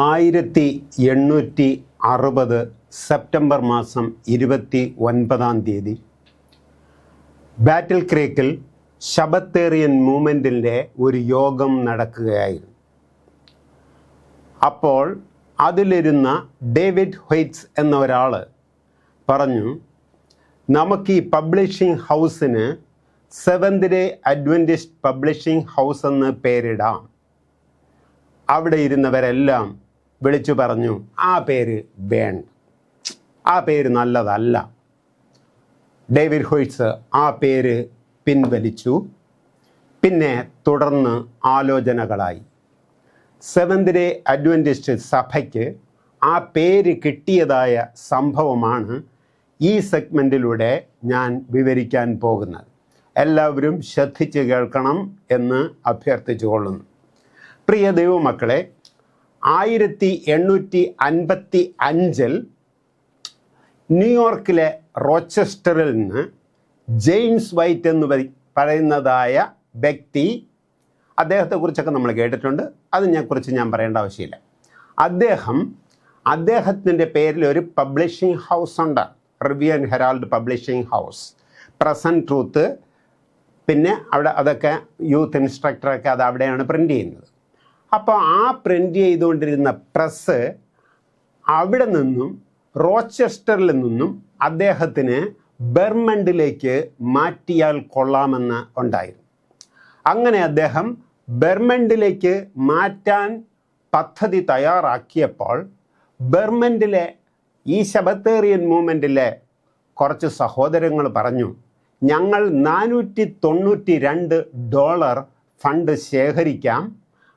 ആയിരത്തി എണ്ണൂറ്റി അറുപത് സെപ്റ്റംബർ മാസം ഇരുപത്തി ഒൻപതാം തീയതി. ബാറ്റിൽ ക്രീക്കിൽ ശബത്തേറിയൻ മൂവ്മെന്റിന്റെ ഒരു യോഗം നടക്കുകയായിരുന്നു. അപ്പോൾ അതിലിരുന്ന ഡേവിഡ് ഹൊയ്റ്റ്സ് എന്ന ഒരാൾ പറഞ്ഞു നമുക്ക് ഈ publishing ഹൗസിന് Seventh Day Adventist publishing house എന്ന് പേരിടാം. അവിടെ ഇരുന്നവരെല്ലാം വിളിച്ചു പറഞ്ഞു ആ പേര് വേണ്ട ആ പേര് നല്ലതല്ല. ഡേവിഡ് ഹോയ്സ് ആ പേര് പിൻവലിച്ചു. പിന്നെ തുടർന്ന് ആലോചനകളായി. സെവന്തിരെ ഡേ അഡ്വന്റിസ്റ്റ് സഭയ്ക്ക് ആ പേര് കിട്ടിയതായ സംഭവമാണ് ഈ സെഗ്മെന്റിലൂടെ ഞാൻ വിവരിക്കാൻ പോകുന്നത്. എല്ലാവരും ശ്രദ്ധിച്ച് കേൾക്കണം എന്ന് അഭ്യർത്ഥിച്ചു കൊള്ളുന്നു പ്രിയ ദൈവമക്കളെ ആയിരത്തി എണ്ണൂറ്റി അൻപത്തി അഞ്ചിൽ ന്യൂയോർക്കിലെ റോച്ചസ്റ്ററിൽ നിന്ന് ജെയിംസ് വൈറ്റ് എന്ന് പറയുന്നതായ വ്യക്തി അദ്ദേഹത്തെക്കുറിച്ചൊക്കെ നമ്മൾ കേട്ടിട്ടുണ്ട്. അതിനെക്കുറിച്ച് ഞാൻ പറയേണ്ട ആവശ്യമില്ല. അദ്ദേഹം അദ്ദേഹത്തിന്റെ പേരിൽ ഒരു പബ്ലിഷിംഗ് ഹൗസ് ഉണ്ട്. Review and Herald publishing house. Present Truth. പിന്നെ അവിടെ അതൊക്കെ യൂത്ത് ഇൻസ്ട്രക്ടറൊക്കെ അത് അവിടെയാണ് പ്രിന്റ് ചെയ്യുന്നത്. അപ്പോൾ ആ പ്രിന്റ് ചെയ്തുകൊണ്ടിരുന്ന പ്രസ് അവിടെ നിന്നും റോച്ചസ്റ്ററിൽ നിന്നും അദ്ദേഹത്തിന് ബെർമണ്ടിലേക്ക് മാറ്റിയാൽ കൊള്ളാമെന്ന് ഉണ്ടായിരുന്നു. അങ്ങനെ അദ്ദേഹം ബെർമണ്ടിലേക്ക് മാറ്റാൻ പദ്ധതി തയ്യാറാക്കിയപ്പോൾ ബെർമണ്ടിലെ ഈ ശബത്തേറിയൻ മൂവ്മെന്റിലെ കുറച്ച് സഹോദരങ്ങൾ പറഞ്ഞു ഞങ്ങൾ നാനൂറ്റി തൊണ്ണൂറ്റി രണ്ട് ഡോളർ ഫണ്ട് ശേഖരിക്കാം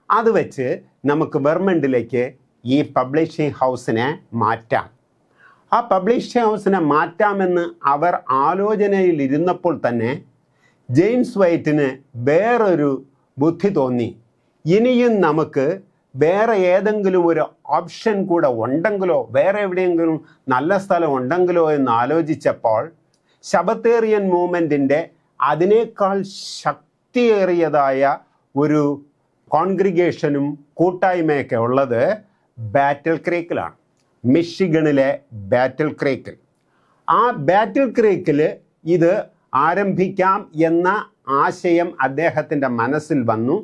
അത് വെച്ച് നമുക്ക് വെർമെന്റിലേക്ക് ഈ പബ്ലിഷിംഗ് ഹൗസിനെ മാറ്റാം. ആ പബ്ലിഷിംഗ് ഹൗസിനെ മാറ്റാമെന്ന് അവർ ആലോചനയിൽ ഇരുന്നപ്പോൾ തന്നെ ജെയിംസ് വൈറ്റിന് വേറൊരു ബുദ്ധി തോന്നി. ഇനിയും നമുക്ക് വേറെ ഏതെങ്കിലും ഒരു ഓപ്ഷൻ കൂടെ ഉണ്ടെങ്കിലോ വേറെ എവിടെയെങ്കിലും നല്ല സ്ഥലം ഉണ്ടെങ്കിലോ എന്ന് ആലോചിച്ചപ്പോൾ ശബത്തേറിയൻ മൂവ്മെന്റിന്റെ അതിനേക്കാൾ ശക്തിയേറിയതായ ഒരു കോൺഗ്രിഗേഷനും കൂട്ടായ്മയൊക്കെ ഉള്ളത് ബാറ്റിൽ ക്രീക്കിലാണ് മിഷിഗണിലെ ബാറ്റിൽ ക്രീക്കിൽ ആ ബാറ്റിൽ ക്രീക്കിൽ ഇത് ആരംഭിക്കാം എന്ന ആശയം അദ്ദേഹത്തിന്റെ മനസ്സിൽ വന്നു.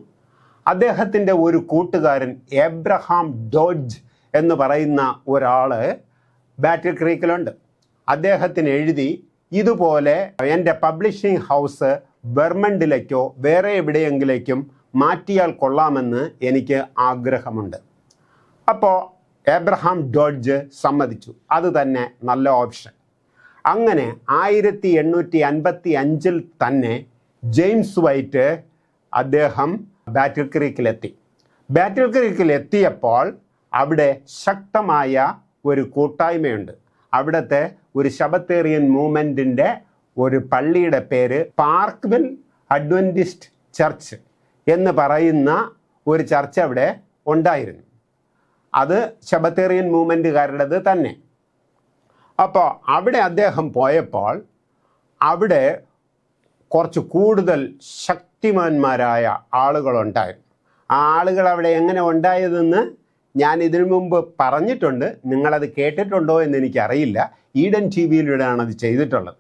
അദ്ദേഹത്തിന്റെ ഒരു കൂട്ടുകാരൻ എബ്രഹാം ഡോഡ്ജ് എന്ന് പറയുന്ന ഒരാൾ ബാറ്റിൽ ക്രീക്കിലുണ്ട് അദ്ദേഹത്തിന് എഴുതി ഇതുപോലെ എന്റെ പബ്ലിഷിംഗ് ഹൗസ് ബെർമണ്ടിലേക്കോ വേറെ എവിടെയെങ്കിലേക്കും മാറ്റിയാൽ കൊള്ളാമെന്ന് എനിക്ക് ആഗ്രഹമുണ്ട്. അപ്പോൾ എബ്രഹാം ഡോഡ്ജ് സമ്മതിച്ചു. അത് തന്നെ നല്ല ഓപ്ഷൻ. അങ്ങനെ ആയിരത്തി എണ്ണൂറ്റി അൻപത്തി അഞ്ചിൽ തന്നെ ജെയിംസ് വൈറ്റ് അദ്ദേഹം ബാറ്റിൽ ക്രീക്കിലെത്തി. ബാറ്റിൽ ക്രീക്കിൽ എത്തിയപ്പോൾ അവിടെ ശക്തമായ ഒരു കൂട്ടായ്മയുണ്ട്. അവിടുത്തെ ഒരു ശബത്തേറിയൻ മൂവ്മെന്റിന്റെ ഒരു പള്ളിയുടെ പേര് പാർക്ക്വിൽ അഡ്വന്റിസ്റ്റ് ചർച്ച്. എന്ന് പറയുന്ന ഒരു ചർച്ച അവിടെ ഉണ്ടായിരുന്നു. അത് ശബത്തേറിയൻ മൂവ്മെന്റുകാരുടേത് തന്നെ. അപ്പോൾ അവിടെ അദ്ദേഹം പോയപ്പോൾ അവിടെ കുറച്ച് കൂടുതൽ ശക്തിമാന്മാരായ ആളുകളുണ്ടായിരുന്നു. ആ ആളുകൾ അവിടെ എങ്ങനെ ഉണ്ടായതെന്ന് ഞാൻ ഇതിനു മുമ്പ് പറഞ്ഞിട്ടുണ്ട്. നിങ്ങളത് കേട്ടിട്ടുണ്ടോ എന്ന് എനിക്കറിയില്ല. ഈഡൻ ടി വിയിലൂടെയാണ് അത് ചെയ്തിട്ടുള്ളത്.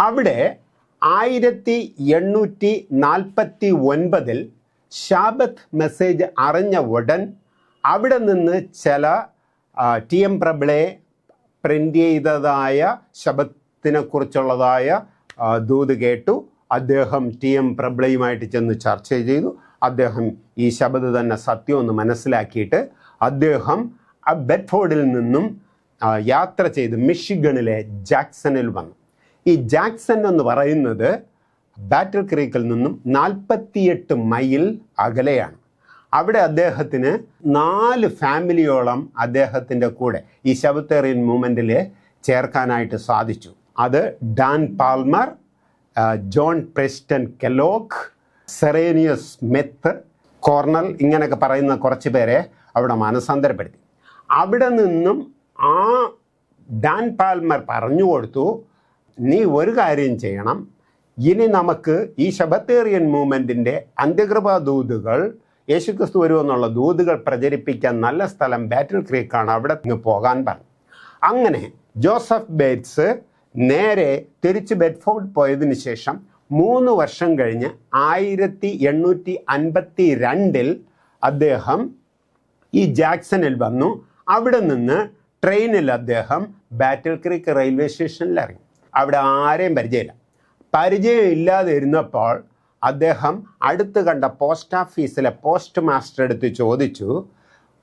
അവിടെ ആയിരത്തി എണ്ണൂറ്റി നാൽപ്പത്തി ഒൻപതിൽ ഷാബത്ത് മെസ്സേജ് അറിഞ്ഞ ഉടൻ അവിടെ നിന്ന് ചില ടി എം പ്രബിളെ പ്രിന്റ് ചെയ്തതായ ശബത്തിനെ കുറിച്ചുള്ളതായ ദൂത് കേട്ടു. അദ്ദേഹം ടി എം പ്രബിളയുമായിട്ട് ചെന്ന് ചർച്ച ചെയ്തു. അദ്ദേഹം ഈ ശബദ് തന്നെ സത്യമെന്ന് മനസ്സിലാക്കിയിട്ട് അദ്ദേഹം ബെഡ്ഫോർഡിൽ നിന്നും യാത്ര ചെയ്ത് മിഷിഗണിലെ ജാക്സണിൽ വന്നു. ഈ ജാക്സൺ എന്ന് പറയുന്നത് ബാറ്റിൽ ക്രീക്കിൽ നിന്നും നാൽപ്പത്തിയെട്ട് മൈൽ അകലെയാണ്. അവിടെ അദ്ദേഹത്തിന് നാല് ഫാമിലിയോളം അദ്ദേഹത്തിന്റെ കൂടെ ഈ ശബത്തേറിയൻ മൂവ്മെന്റിൽ ചേർക്കാനായിട്ട് സാധിച്ചു. അത് Dan Palmer John Preston Kellogg Cyrenius Smith Cornell ഇങ്ങനെയൊക്കെ പറയുന്ന കുറച്ച് പേരെ അവിടെ മനസാന്തരപ്പെടുത്തി. അവിടെ നിന്നും ആ ഡാൻ പാൽമർ പറഞ്ഞു കൊടുത്തു നീ ഒരു കാര്യം ചെയ്യണം. ഇനി നമുക്ക് ഈ ശബത്തേറിയൻ മൂവ്മെന്റിന്റെ അന്ത്യകൃപാദൂതുകൾ യേശുക്രിസ്തു വരുമെന്നുള്ള ദൂതുകൾ പ്രചരിപ്പിക്കാൻ നല്ല സ്ഥലം ബാറ്റിൽ ക്രീക്കാണ് അവിടെ പോകാൻ പറഞ്ഞു. അങ്ങനെ ജോസഫ് ബേറ്റ്സ് നേരെ തിരിച്ച് ബെഡ്ഫോർഡ് പോയതിനു ശേഷം മൂന്ന് വർഷം കഴിഞ്ഞ് ആയിരത്തി എണ്ണൂറ്റി അൻപത്തി രണ്ടിൽ അദ്ദേഹം ഈ ജാക്സണിൽ വന്നു. അവിടെ നിന്ന് ട്രെയിനിൽ അദ്ദേഹം ബാറ്റിൽ ക്രീക്ക് റെയിൽവേ സ്റ്റേഷനിൽ ഇറങ്ങി. അവിടെ ആരെയും പരിചയമില്ല. പരിചയം ഇല്ലാതെ ഇരുന്നപ്പോൾ അദ്ദേഹം അടുത്ത് കണ്ട പോസ്റ്റ് ഓഫീസിലെ പോസ്റ്റ് മാസ്റ്റർ എടുത്ത് ചോദിച്ചു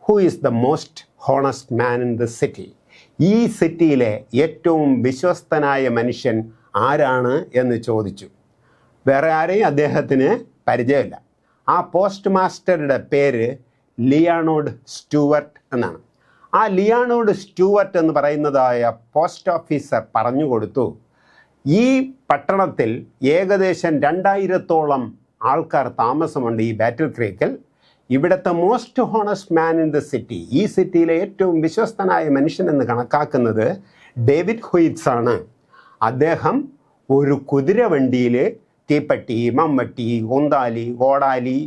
who is the most honest man in the city ഈ സിറ്റിയിലെ ഏറ്റവും വിശ്വസ്തനായ മനുഷ്യൻ ആരാണ് എന്ന് ചോദിച്ചു. വേറെ ആരെയും അദ്ദേഹത്തിന് പരിചയമില്ല. ആ പോസ്റ്റ് മാസ്റ്ററുടെ പേര് ലിയാണോഡ് സ്റ്റുവർട്ട് എന്നാണ്. ആ ലിയാണോഡ് സ്റ്റുവർട്ട് എന്ന് പറയുന്നതായ പോസ്റ്റ് ഓഫീസർ പറഞ്ഞു കൊടുത്തു ഈ പട്ടണത്തിൽ ഏകദേശം രണ്ടായിരത്തോളം ആൾക്കാർ താമസമുണ്ട് ഈ ബാറ്റിൽ ക്രീക്കിൽ ഇവിടുത്തെ most honest man in the city ഈ സിറ്റിയിലെ ഏറ്റവും വിശ്വസ്തനായ മനുഷ്യൻ എന്ന് കണക്കാക്കുന്നത് ഡേവിഡ് ഹുയിറ്റ്സ് ആണ്. അദ്ദേഹം ഒരു കുതിരവണ്ടിയിൽ തീപ്പട്ടി മമ്മട്ടി കൊന്താലി കോടാലി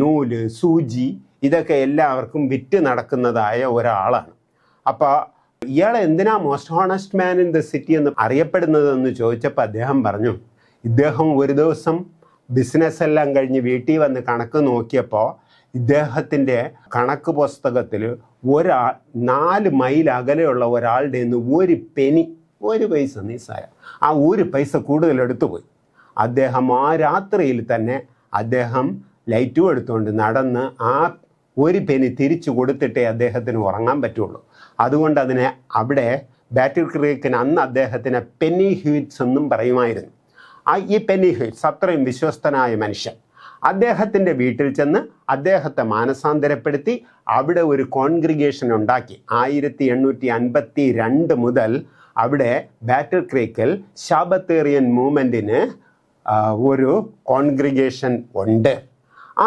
നൂൽ സൂചി ഇതൊക്കെ എല്ലാവർക്കും വിറ്റ് നടക്കുന്നതായ ഒരാളാണ്. അപ്പോൾ ഇയാൾ എന്തിനാ most honest man in the city എന്ന് അറിയപ്പെടുന്നതെന്ന് ചോദിച്ചപ്പോൾ അദ്ദേഹം പറഞ്ഞു ഇദ്ദേഹം ഒരു ദിവസം ബിസിനസ് എല്ലാം കഴിഞ്ഞ് വീട്ടിൽ വന്ന് കണക്ക് നോക്കിയപ്പോൾ ഇദ്ദേഹത്തിന്റെ കണക്ക് പുസ്തകത്തിൽ ഒരാൾ നാല് മൈൽ അകലെയുള്ള ഒരാളുടെ നിന്ന് ഒരു പെനി ഒരു പൈസ നിസ്സായ ആ ഒരു പൈസ കൂടുതൽ എടുത്തുപോയി അദ്ദേഹം ആ രാത്രിയിൽ തന്നെ അദ്ദേഹം ലൈറ്റും എടുത്തുകൊണ്ട് നടന്ന് ആ ഒരു പെനി തിരിച്ചു കൊടുത്തിട്ടേ അദ്ദേഹത്തിന് ഉറങ്ങാൻ പറ്റുള്ളൂ. അതുകൊണ്ട് അതിനെ അവിടെ ബാറ്റിൽ ക്രീക്കിന് അന്ന് അദ്ദേഹത്തിന് പെന്നി ഹ്യൂറ്റ്സ് എന്നും പറയുമായിരുന്നു. ആ ഈ പെന്നി ഹ്യൂറ്റ്സ് അത്രയും വിശ്വസ്തനായ മനുഷ്യൻ. അദ്ദേഹത്തിന്റെ വീട്ടിൽ ചെന്ന് അദ്ദേഹത്തെ മാനസാന്തരപ്പെടുത്തി അവിടെ ഒരു കോൺഗ്രിഗേഷൻ ഉണ്ടാക്കി. ആയിരത്തി എണ്ണൂറ്റി അൻപത്തി രണ്ട് മുതൽ അവിടെ ബാറ്റിൽ ക്രീക്കിൽ ശാബത്തേറിയൻ മൂവ്മെന്റിന് ഒരു കോൺഗ്രിഗേഷൻ ഉണ്ട്.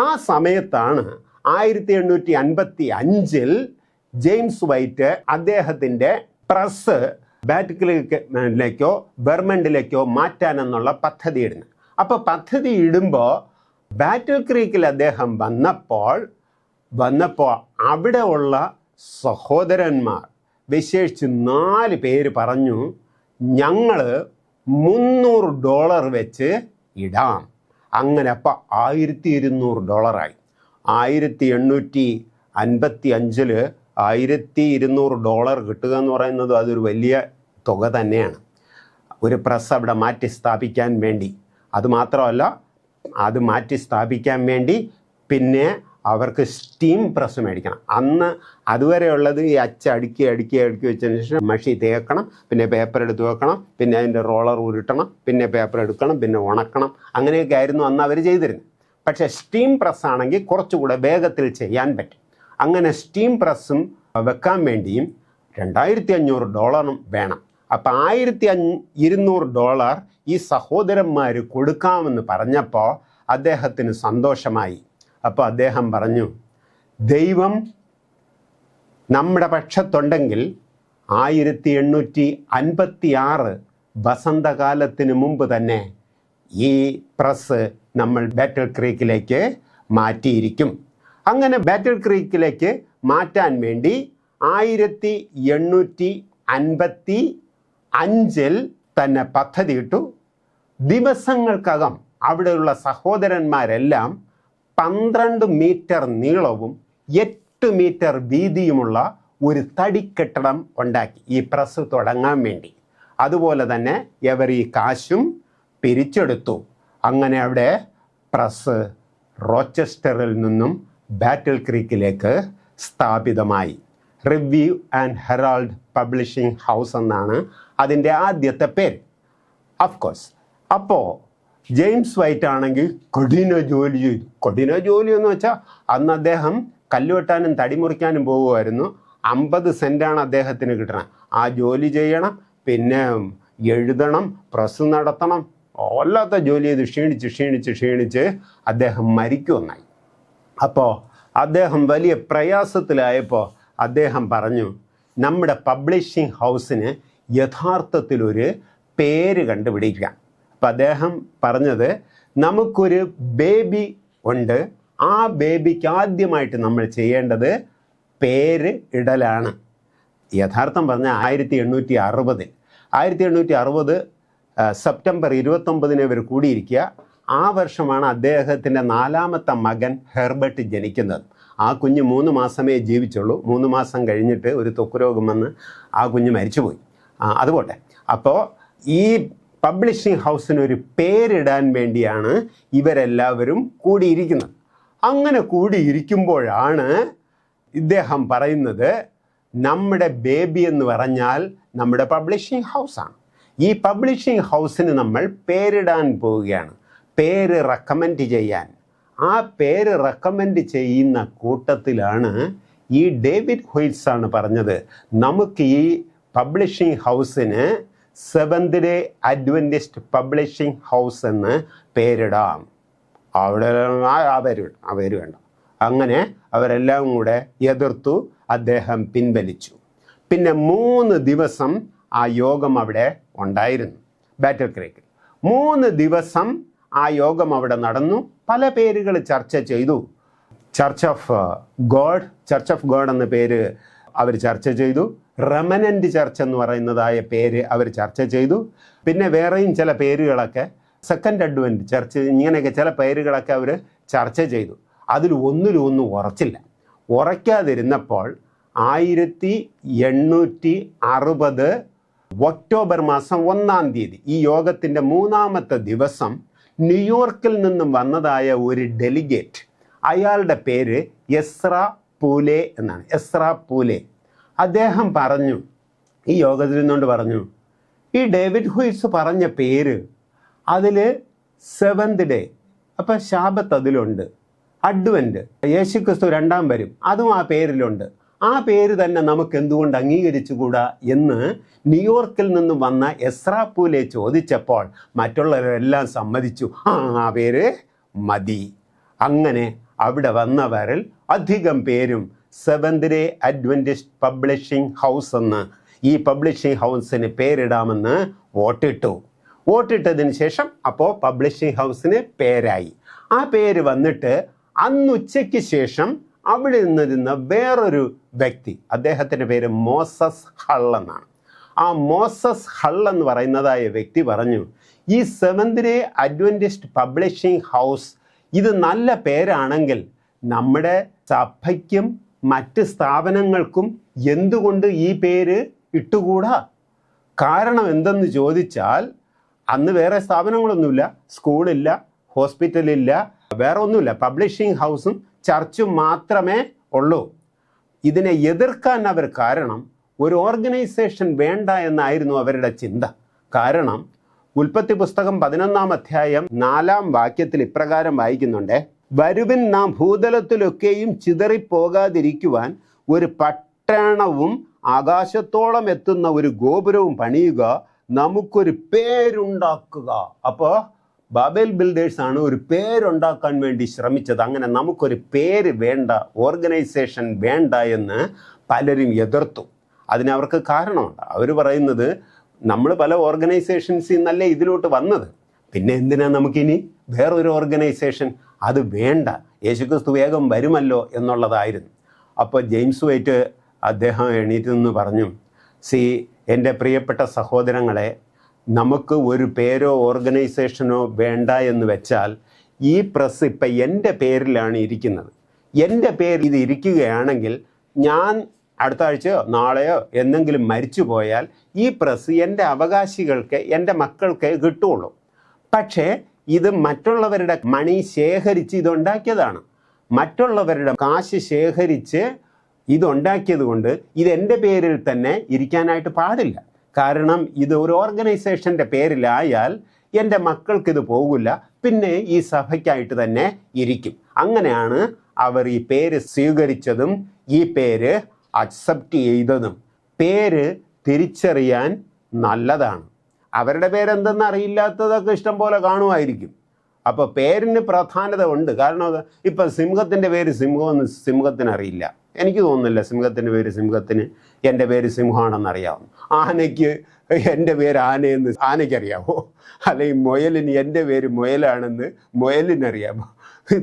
ആ സമയത്താണ് ആയിരത്തി എണ്ണൂറ്റി അൻപത്തി അഞ്ചിൽ ജെയിംസ് വൈറ്റ് അദ്ദേഹത്തിന്റെ പ്രസ് ബാറ്റിക്കിലേക്കോ ബെർമണ്ടിലേക്കോ മാറ്റാനെന്നുള്ള പദ്ധതി ഇടുന്നു. അപ്പോൾ പദ്ധതി ഇടുമ്പോൾ ബാറ്റിൽ ക്രീക്കിൽ അദ്ദേഹം വന്നപ്പോൾ വന്നപ്പോൾ അവിടെ ഉള്ള സഹോദരന്മാർ വിശേഷിച്ച് നാല് പേര് പറഞ്ഞു ഞങ്ങൾ മുന്നൂറ് ഡോളർ വെച്ച് ഇടാം. അങ്ങനെ അപ്പോൾ ആയിരത്തി ഇരുന്നൂറ് ഡോളറായി. ആയിരത്തി എണ്ണൂറ്റി അൻപത്തി അഞ്ചിൽ ആയിരത്തി ഇരുന്നൂറ് ഡോളർ കിട്ടുക എന്ന് പറയുന്നത് അതൊരു വലിയ തുക തന്നെയാണ്. ഒരു പ്രസ് അവിടെ മാറ്റി സ്ഥാപിക്കാൻ വേണ്ടി. അതുമാത്രമല്ല അത് മാറ്റി സ്ഥാപിക്കാൻ വേണ്ടി പിന്നെ അവർക്ക് സ്റ്റീം പ്രസ് മേടിക്കണം. അന്ന് അതുവരെയുള്ളത് ഈ അച്ച അടുക്കി അടുക്കി അടുക്കി വെച്ചതിന് ശേഷം മഷി തേക്കണം പിന്നെ പേപ്പർ എടുത്ത് വെക്കണം പിന്നെ അതിന്റെ റോളർ ഉരുട്ടണം പിന്നെ പേപ്പർ എടുക്കണം പിന്നെ ഉണക്കണം. അങ്ങനെയൊക്കെ ആയിരുന്നു അന്ന് അവർ ചെയ്തിരുന്നത്. പക്ഷേ സ്റ്റീം പ്രസ് ആണെങ്കിൽ കുറച്ചുകൂടെ വേഗത്തിൽ ചെയ്യാൻ പറ്റും. അങ്ങനെ സ്റ്റീം പ്രസ്സും വെക്കാൻ വേണ്ടിയും രണ്ടായിരത്തി അഞ്ഞൂറ് ഡോളറും വേണം. അപ്പം ആയിരത്തി അഞ്ഞ് ഇരുന്നൂറ് ഡോളർ ഈ സഹോദരന്മാർ കൊടുക്കാമെന്ന് പറഞ്ഞപ്പോൾ അദ്ദേഹത്തിന് സന്തോഷമായി. അപ്പോൾ അദ്ദേഹം പറഞ്ഞു ദൈവം നമ്മുടെ പക്ഷത്തുണ്ടെങ്കിൽ ആയിരത്തി എണ്ണൂറ്റി അൻപത്തി ആറ് വസന്തകാലത്തിന് മുമ്പ് തന്നെ ഈ പ്രസ് നമ്മൾ ബാറ്റിൽ ക്രീക്കിലേക്ക് മാറ്റിയിരിക്കും. അങ്ങനെ ബാറ്റിൽ ക്രീക്കിലേക്ക് മാറ്റാൻ വേണ്ടി ആയിരത്തി എണ്ണൂറ്റി അൻപത്തി അഞ്ചിൽ തന്നെ പദ്ധതിയിട്ടു. ദിവസങ്ങൾക്കകം അവിടെയുള്ള സഹോദരന്മാരെല്ലാം പന്ത്രണ്ട് മീറ്റർ നീളവും എട്ട് മീറ്റർ വീതിയുമുള്ള ഒരു തടിക്കെട്ടിടം ഉണ്ടാക്കി ഈ പ്രസ് തുടങ്ങാൻ വേണ്ടി. അതുപോലെ തന്നെ ഇവർ ഈ കാശും പിരിച്ചെടുത്തു. അങ്ങനെ അവിടെ പ്രസ് റോച്ചസ്റ്ററിൽ നിന്നും ബാറ്റിൽ ക്രീക്കിലേക്ക് സ്ഥാപിതമായി. Review and Herald publishing house എന്നാണ് അതിന്റെ ആദ്യത്തെ പേര്. ഓഫ് കോഴ്സ് അപ്പോൾ ജെയിംസ് വൈറ്റ് ആണെങ്കിൽ കഠിന ജോലി ചെയ്തു. കഠിന ജോലി എന്ന് വെച്ചാൽ അന്ന് അദ്ദേഹം കല്ലുവെട്ടാനും തടിമുറിക്കാനും പോകുമായിരുന്നു. അമ്പത് സെന്റാണ് അദ്ദേഹത്തിന് കിട്ടണം ആ ജോലി ചെയ്യണം പിന്നെ എഴുതണം പ്രസ് നടത്തണം വല്ലാത്ത ജോലി ചെയ്ത് ക്ഷീണിച്ച് ക്ഷീണിച്ച് ക്ഷീണിച്ച് അദ്ദേഹം മരിക്കുമെന്നായി അപ്പോൾ അദ്ദേഹം വലിയ പ്രയാസത്തിലായപ്പോൾ അദ്ദേഹം പറഞ്ഞു നമ്മുടെ പബ്ലിഷിംഗ് ഹൗസിന് യഥാർത്ഥത്തിലൊരു പേര് കണ്ടുപിടിക്കുക അപ്പം അദ്ദേഹം പറഞ്ഞത് നമുക്കൊരു ബേബി ഉണ്ട്. ആ ബേബിക്ക് ആദ്യമായിട്ട് നമ്മൾ ചെയ്യേണ്ടത് പേര് ഇടലാണ്. യഥാർത്ഥം പറഞ്ഞാൽ ആയിരത്തി എണ്ണൂറ്റി അറുപതിൽ ആയിരത്തി എണ്ണൂറ്റി അറുപത് സെപ്റ്റംബർ ഇരുപത്തൊമ്പതിന് ഇവർ കൂടിയിരിക്കുക. ആ വർഷമാണ് അദ്ദേഹത്തിന്റെ നാലാമത്തെ മകൻ ഹെർബർട്ട് ജനിക്കുന്നത്. ആ കുഞ്ഞ് മൂന്ന് മാസമേ ജീവിച്ചുള്ളൂ. മൂന്ന് മാസം കഴിഞ്ഞിട്ട് ഒരു ത്വക്ക് രോഗം വന്ന് ആ കുഞ്ഞ് മരിച്ചുപോയി. അതുപോട്ടെ. അപ്പോൾ ഈ പബ്ലിഷിംഗ് ഹൗസിന് ഒരു പേരിടാൻ വേണ്ടിയാണ് ഇവരെല്ലാവരും കൂടിയിരിക്കുന്നത്. അങ്ങനെ കൂടിയിരിക്കുമ്പോഴാണ് ഇദ്ദേഹം പറയുന്നത് നമ്മുടെ ബേബി എന്ന് പറഞ്ഞാൽ നമ്മുടെ പബ്ലിഷിംഗ് ഹൗസാണ്. ഈ പബ്ലിഷിംഗ് ഹൗസിന് നമ്മൾ പേരിടാൻ പോവുകയാണ്. പേര് റെക്കമെൻഡ് ചെയ്യാൻ. ആ പേര് റെക്കമെൻഡ് ചെയ്യുന്ന കൂട്ടത്തിലാണ് ഈ ഡേവിഡ് ഹൊയ്റ്റ്സ് ആണ് പറഞ്ഞത്. നമുക്ക് ഈ publishing ഹൗസിന് Seventh Day Adventist publishing house എന്ന് പേരിടാം. അവിടെ അവർ അവർ വേണ്ട. അങ്ങനെ അവരെല്ലാം കൂടെ എതിർത്തു അദ്ദേഹം പിൻവലിച്ചു. പിന്നെ മൂന്ന് ദിവസം ആ യോഗം അവിടെ ഉണ്ടായിരുന്നു. ബാറ്റർ ക്രീക്കിൽ മൂന്ന് ദിവസം ആ യോഗം അവിടെ നടന്നു. പല പേരുകൾ ചർച്ച ചെയ്തു. Church of God church of God എന്ന പേര് അവർ ചർച്ച ചെയ്തു. റെമനന്റ് ചർച്ച് എന്ന് പറയുന്നതായ പേര് അവർ ചർച്ച ചെയ്തു. പിന്നെ വേറെയും ചില പേരുകളൊക്കെ സെക്കൻഡ് അഡ്വന്റ് ചർച്ച് ഇങ്ങനെയൊക്കെ ചില പേരുകളൊക്കെ അവർ ചർച്ച ചെയ്തു. അതിൽ ഒന്നിലും ഒന്നും ഉറച്ചില്ല. ഉറയ്ക്കാതിരുന്നപ്പോൾ ആയിരത്തി എണ്ണൂറ്റി അറുപത് ഒക്ടോബർ മാസം ഒന്നാം തീയതി ഈ യോഗത്തിന്റെ മൂന്നാമത്തെ ദിവസം ന്യൂയോർക്കിൽ നിന്നും വന്നതായ ഒരു ഡെലിഗേറ്റ്. അയാളുടെ പേര് എസ്ര പൂലെ എന്നാണ്. എസ്ര പൂലെ. അദ്ദേഹം പറഞ്ഞു ഈ യോഗത്തിൽ നിന്നുകൊണ്ട് പറഞ്ഞു ഈ ഡേവിഡ് ഹുയിസ് പറഞ്ഞ പേര് അതിൽ സെവന്ത് ഡേ അപ്പം ശാബത്ത് അതിലുണ്ട്. അഡ്വന്റ് യേശുക്രിസ്തു രണ്ടാം വരും. അതും ആ പേരിലുണ്ട്. ആ പേര് തന്നെ നമുക്ക് എന്തുകൊണ്ട് അംഗീകരിച്ചുകൂടാ എന്ന് ന്യൂയോർക്കിൽ നിന്ന് വന്ന എസ്രാപ്പൂലെ ചോദിച്ചപ്പോൾ മറ്റുള്ളവരെല്ലാം സമ്മതിച്ചു. ആ ആ പേര് മതി. അങ്ങനെ അവിടെ വന്നവരിൽ അധികം പേരും Seventh Day Adventist publishing house എന്ന് ഈ പബ്ലിഷിംഗ് ഹൗസിന് പേരിടാമെന്ന് വോട്ടിട്ടു. വോട്ടിട്ടതിന് ശേഷം അപ്പോൾ പബ്ലിഷിംഗ് ഹൗസിന് പേരായി. ആ പേര് വന്നിട്ട് അന്നുച്ചയ്ക്ക് ശേഷം അവിടെ നിന്നിരുന്ന വേറൊരു വ്യക്തി അദ്ദേഹത്തിന്റെ പേര് മോസസ് ഹള്ളെന്നാണ് ആ മോസസ് ഹൾ എന്ന് പറയുന്നതായ വ്യക്തി പറഞ്ഞു ഈ Seventh Day Adventist publishing house ഇത് നല്ല പേരാണെങ്കിൽ നമ്മുടെ സഭയ്ക്കും മറ്റ് സ്ഥാപനങ്ങൾക്കും എന്തുകൊണ്ട് ഈ പേര് ഇട്ടുകൂടാ? കാരണം എന്തെന്ന് ചോദിച്ചാൽ അന്ന് വേറെ സ്ഥാപനങ്ങളൊന്നുമില്ല സ്കൂളില്ല ഹോസ്പിറ്റലില്ല വേറെ ഒന്നുമില്ല. പബ്ലിഷിംഗ് ഹൗസും ചർച്ചും മാത്രമേ ഉള്ളൂ. ഇതിനെ എതിർക്കാൻ അവർ കാരണം ഒരു ഓർഗനൈസേഷൻ വേണ്ട എന്നായിരുന്നു അവരുടെ ചിന്ത. കാരണം ഉൽപ്പത്തി പുസ്തകം പതിനൊന്നാം അധ്യായം നാലാം വാക്യത്തിൽ ഇപ്രകാരം വായിക്കുന്നുണ്ട്. വരുവിൻ നാം ഭൂതലത്തിലൊക്കെയും ചിതറിപ്പോകാതിരിക്കുവാൻ ഒരു പട്ടണവും ആകാശത്തോളം എത്തുന്ന ഒരു ഗോപുരവും പണിയുക നമുക്കൊരു പേരുണ്ടാക്കുക. അപ്പോൾ ബാബേൽ ബിൽഡേഴ്സ് ആണ് ഒരു പേരുണ്ടാക്കാൻ വേണ്ടി ശ്രമിച്ചത്. അങ്ങനെ നമുക്കൊരു പേര് വേണ്ട ഓർഗനൈസേഷൻ വേണ്ട എന്ന് പലരും എതിർത്തു. അതിന് അവർക്ക് കാരണമുണ്ട്. അവർ പറയുന്നത് നമ്മൾ പല ഓർഗനൈസേഷൻസിൽ നിന്നല്ല ഇതിലോട്ട് വന്നത്. പിന്നെ എന്തിനാ നമുക്കിനി വേറൊരു ഓർഗനൈസേഷൻ അത് വേണ്ട. യേശുക്രിസ്തു വേഗം വരുമല്ലോ എന്നുള്ളതായിരുന്നു. അപ്പോൾ ജെയിംസ് വൈറ്റ് അദ്ദേഹം എണീറ്റ് നിന്ന് പറഞ്ഞു സി എന്റെ പ്രിയപ്പെട്ട സഹോദരങ്ങളെ നമുക്ക് ഒരു പേരോ ഓർഗനൈസേഷനോ വേണ്ട എന്ന് വെച്ചാൽ ഈ പ്രസ് ഇപ്പം എന്റെ പേരിലാണ് ഇരിക്കുന്നത്. എന്റെ പേരിൽ ഇത് ഇരിക്കുകയാണെങ്കിൽ ഞാൻ അടുത്ത ആഴ്ചയോ നാളെയോ എന്തെങ്കിലും മരിച്ചു പോയാൽ ഈ പ്രസ് എന്റെ അവകാശികൾക്ക് എന്റെ മക്കൾക്ക് കിട്ടുള്ളൂ. പക്ഷേ ഇത് മറ്റുള്ളവരുടെ മണി ശേഖരിച്ച് ഇതുണ്ടാക്കിയതാണ് മറ്റുള്ളവരുടെ കാശ് ശേഖരിച്ച് ഇതുണ്ടാക്കിയത് കൊണ്ട് ഇത് എന്റെ പേരിൽ തന്നെ ഇരിക്കാനായിട്ട് പാടില്ല. കാരണം ഇത് ഒരു ഓർഗനൈസേഷന്റെ പേരിലായാൽ എന്റെ മക്കൾക്ക് ഇത് പോകില്ല പിന്നെ ഈ സഭയ്ക്കായിട്ട് തന്നെ ഇരിക്കും. അങ്ങനെയാണ് അവർ ഈ പേര് സ്വീകരിച്ചതും ഈ പേര് അക്സെപ്റ്റ് ചെയ്തതും. പേര് തിരിച്ചറിയാൻ നല്ലതാണ്. അവരുടെ പേരെന്തെന്ന് അറിയില്ലാത്തതൊക്കെ ഇഷ്ടം പോലെ കാണുമായിരിക്കും. അപ്പോൾ പേരിന് പ്രാധാന്യത ഉണ്ട്. കാരണം ഇപ്പം സിംഹത്തിന്റെ പേര് സിംഹമെന്ന് എന്ന് അറിയില്ല. എനിക്ക് തോന്നുന്നില്ല സിംഹത്തിന്റെ പേര് സിംഹത്തിന് എന്റെ പേര് സിംഹമാണെന്ന് അറിയാവും ആനയ്ക്ക് എന്റെ പേര് ആനയെന്ന് ആനയ്ക്കറിയാമോ അല്ലെങ്കിൽ മുയലിന് എന്റെ പേര് മുയലാണെന്ന് മുയലിനറിയാമോ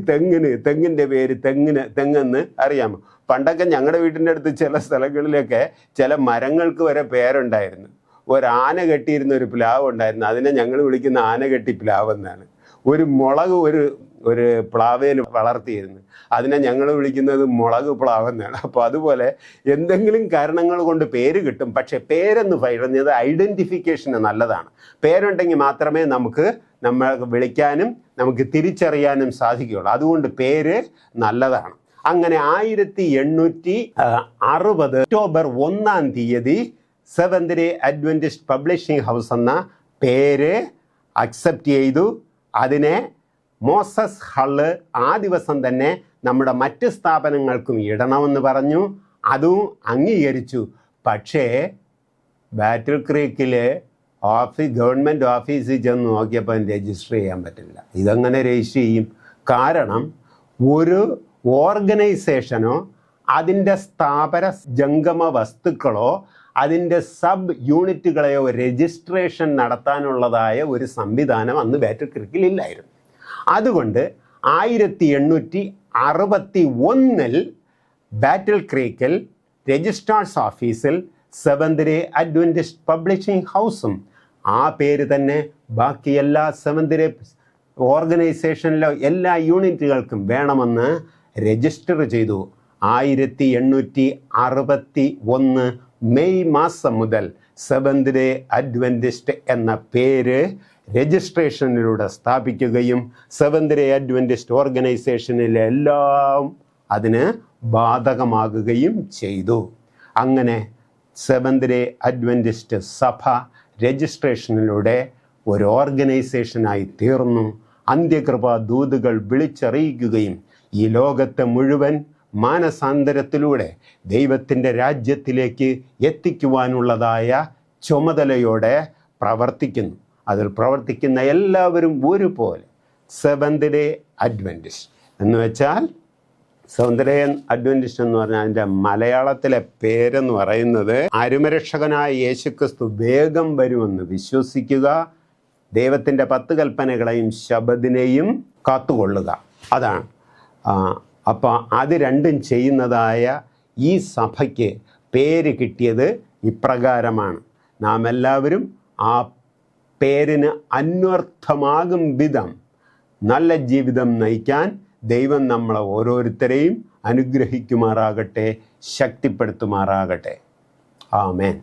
തെങ്ങിന് തെങ്ങിന്റെ പേര് തെങ്ങിന് തെങ്ങെന്ന് അറിയാമോ പണ്ടൊക്കെ ഞങ്ങളുടെ വീട്ടിന്റെ അടുത്ത് ചില സ്ഥലങ്ങളിലൊക്കെ ചില മരങ്ങൾക്ക് വരെ പേരുണ്ടായിരുന്നു. ഒരാന കെട്ടിയിരുന്ന ഒരു പ്ലാവ് ഉണ്ടായിരുന്നു അതിനെ ഞങ്ങൾ വിളിക്കുന്ന ആന കെട്ടി പ്ലാവ് എന്നാണ് ഒരു മുളക് ഒരു ഒരു പ്ലാവേൽ വളർത്തിയിരുന്നു. അതിനെ ഞങ്ങൾ വിളിക്കുന്നത് മുളക് പ്ലാവ് എന്നാണ്. അപ്പോൾ അതുപോലെ എന്തെങ്കിലും കാരണങ്ങൾ കൊണ്ട് പേര് കിട്ടും. പക്ഷേ പേരെന്ന് പറയുന്നത് ഐഡന്റിഫിക്കേഷന് നല്ലതാണ്. പേരുണ്ടെങ്കിൽ മാത്രമേ നമുക്ക് നമ്മൾ വിളിക്കാനും നമുക്ക് തിരിച്ചറിയാനും സാധിക്കുകയുള്ളൂ. അതുകൊണ്ട് പേര് നല്ലതാണ്. അങ്ങനെ ആയിരത്തി എണ്ണൂറ്റി അറുപത് ഒക്ടോബർ ഒന്നാം തീയതി Seventh Day Adventist publishing house എന്ന പേര് അക്സെപ്റ്റ് ചെയ്തു. അതിനെ മോസസ് ഹൾ ആ ദിവസം തന്നെ നമ്മുടെ മറ്റ് സ്ഥാപനങ്ങൾക്കും ഇടണമെന്ന് പറഞ്ഞു. അതും അംഗീകരിച്ചു. പക്ഷേ ബാറ്റിൽ ക്രീക്കിൽ ഓഫീസ് ഗവൺമെന്റ് ഓഫീസിൽ ചെന്ന് നോക്കിയപ്പോൾ രജിസ്റ്റർ ചെയ്യാൻ പറ്റില്ല. ഇതങ്ങനെ രജിസ്റ്റർ ചെയ്യും. കാരണം ഒരു ഓർഗനൈസേഷനോ അതിന്റെ സ്ഥാപന ജംഗമ വസ്തുക്കളോ അതിന്റെ സബ് യൂണിറ്റുകളെയോ രജിസ്ട്രേഷൻ നടത്താനുള്ളതായ ഒരു സംവിധാനം അന്ന് ബാറ്റിൽ ക്രിക്കിൽ ഇല്ലായിരുന്നു. അതുകൊണ്ട് ആയിരത്തി എണ്ണൂറ്റി അറുപത്തി ഒന്നിൽ ബാറ്റിൽ ക്രീക്കിൽ രജിസ്ട്രാർസ് ഓഫീസിൽ സെവന്ത് ഡേ അഡ്വന്റിസ്റ്റ് പബ്ലിഷിംഗ് ഹൗസും ആ പേര് തന്നെ ബാക്കി എല്ലാ സെവന്ത് ഡേ ഓർഗനൈസേഷനിലെ എല്ലാ യൂണിറ്റുകൾക്കും വേണമെന്ന് രജിസ്റ്റർ ചെയ്തു. ആയിരത്തി എണ്ണൂറ്റി അറുപത്തി ഒന്ന് മെയ് മാസം മുതൽ സെവന്ത് ഡേ അഡ്വന്റിസ്റ്റ് എന്ന പേര് രജിസ്ട്രേഷനിലൂടെ സ്ഥാപിക്കുകയും സെവന്ത് ഡേ അഡ്വന്റിസ്റ്റ് ഓർഗനൈസേഷനിലെല്ലാം അതിന് ബാധകമാകുകയും ചെയ്തു. അങ്ങനെ സെവന്ത് ഡേ അഡ്വന്റിസ്റ്റ് സഭ രജിസ്ട്രേഷനിലൂടെ ഒരു ഓർഗനൈസേഷനായി തീർന്നു. അന്ത്യകൃപ ദൂതുകൾ വിളിച്ചറിയിക്കുകയും ഈ ലോകത്തെ മുഴുവൻ മാനസാന്തരത്തിലൂടെ ദൈവത്തിന്റെ രാജ്യത്തിലേക്ക് എത്തിക്കുവാനുള്ളതായ ചുമതലയോടെ പ്രവർത്തിക്കുന്നു. അതിൽ പ്രവർത്തിക്കുന്ന എല്ലാവരും ഒരുപോലെ സെവന്ത് ഡേ അഡ്വന്റിസ്റ്റ് എന്ന് വെച്ചാൽ സൗന്ദര്യൻ അഡ്വന്റിസ്റ്റ് എന്ന് പറഞ്ഞാൽ അതിന്റെ മലയാളത്തിലെ പേരെന്ന് പറയുന്നത് അരുമരക്ഷകനായ യേശുക്രിസ്തു വേഗം വരുമെന്ന് വിശ്വസിക്കുക ദൈവത്തിന്റെ പത്ത് കൽപ്പനകളെയും ശബദിനെയും കാത്തുകൊള്ളുക. അതാണ്. അപ്പോൾ അത് രണ്ടും ചെയ്യുന്നതായ ഈ സഭയ്ക്ക് പേര് കിട്ടിയത് ഇപ്രകാരമാണ്. നാം എല്ലാവരും ആ പേരിന് അന്വർത്ഥമാകും വിധം. നല്ല ജീവിതം നയിക്കാൻ ദൈവം നമ്മളെ ഓരോരുത്തരെയും അനുഗ്രഹിക്കുമാറാകട്ടെ ശക്തിപ്പെടുത്തുമാറാകട്ടെ. ആമേൻ.